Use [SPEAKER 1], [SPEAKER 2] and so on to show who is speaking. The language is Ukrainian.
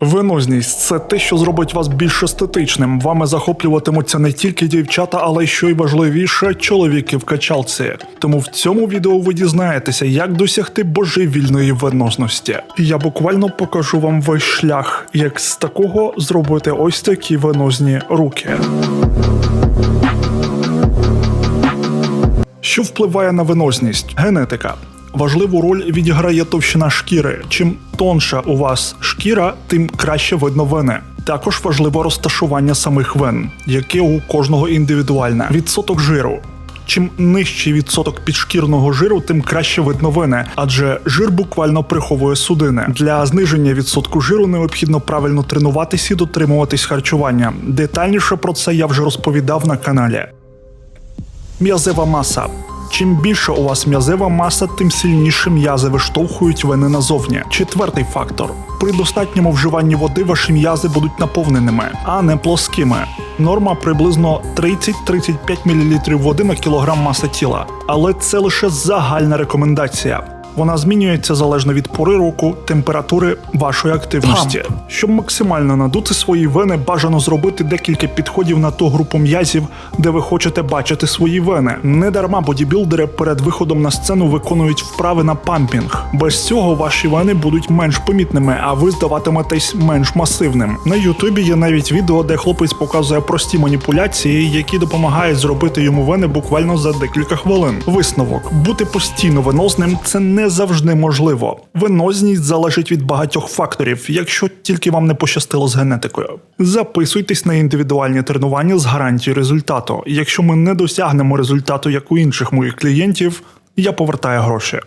[SPEAKER 1] Венозність це те, що зробить вас більш естетичним. Вами захоплюватимуться не тільки дівчата, але що й важливіше, чоловіки в качалці. Тому в цьому відео ви дізнаєтеся, як досягти божевільної венозності. Я буквально покажу вам весь шлях, як з такого зробити ось такі венозні руки. Що впливає на венозність? Генетика. Важливу роль відіграє товщина шкіри. Чим тонша у вас шкіра, тим краще видно вени. Також важливо розташування самих вен, яке у кожного індивідуальне. Відсоток жиру. Чим нижчий відсоток підшкірного жиру, тим краще видно вени, адже жир буквально приховує судини. Для зниження відсотку жиру необхідно правильно тренуватись і дотримуватись харчування. Детальніше про це я вже розповідав на каналі. М'язева маса. Чим більше у вас м'язева маса, тим сильніше м'язи виштовхують вени назовні. Четвертий фактор: при достатньому вживанні води ваші м'язи будуть наповненими, а не плоскими. Норма приблизно 30-35 мл води на кілограм маси тіла. Але це лише загальна рекомендація. Вона змінюється залежно від пори року, температури вашої активності. Щоб максимально надути свої вени, бажано зробити декілька підходів на ту групу м'язів, де ви хочете бачити свої вени. Не дарма бодібілдери перед виходом на сцену виконують вправи на пампінг. Без цього ваші вени будуть менш помітними, а ви здаватиметесь менш масивним. На Ютубі є навіть відео, де хлопець показує прості маніпуляції, які допомагають зробити йому вени буквально за декілька хвилин. Висновок: бути постійно венозним це завжди можливо. Венозність залежить від багатьох факторів, якщо тільки вам не пощастило з генетикою. Записуйтесь на індивідуальні тренування з гарантією результату. Якщо ми не досягнемо результату, як у інших моїх клієнтів, я повертаю гроші.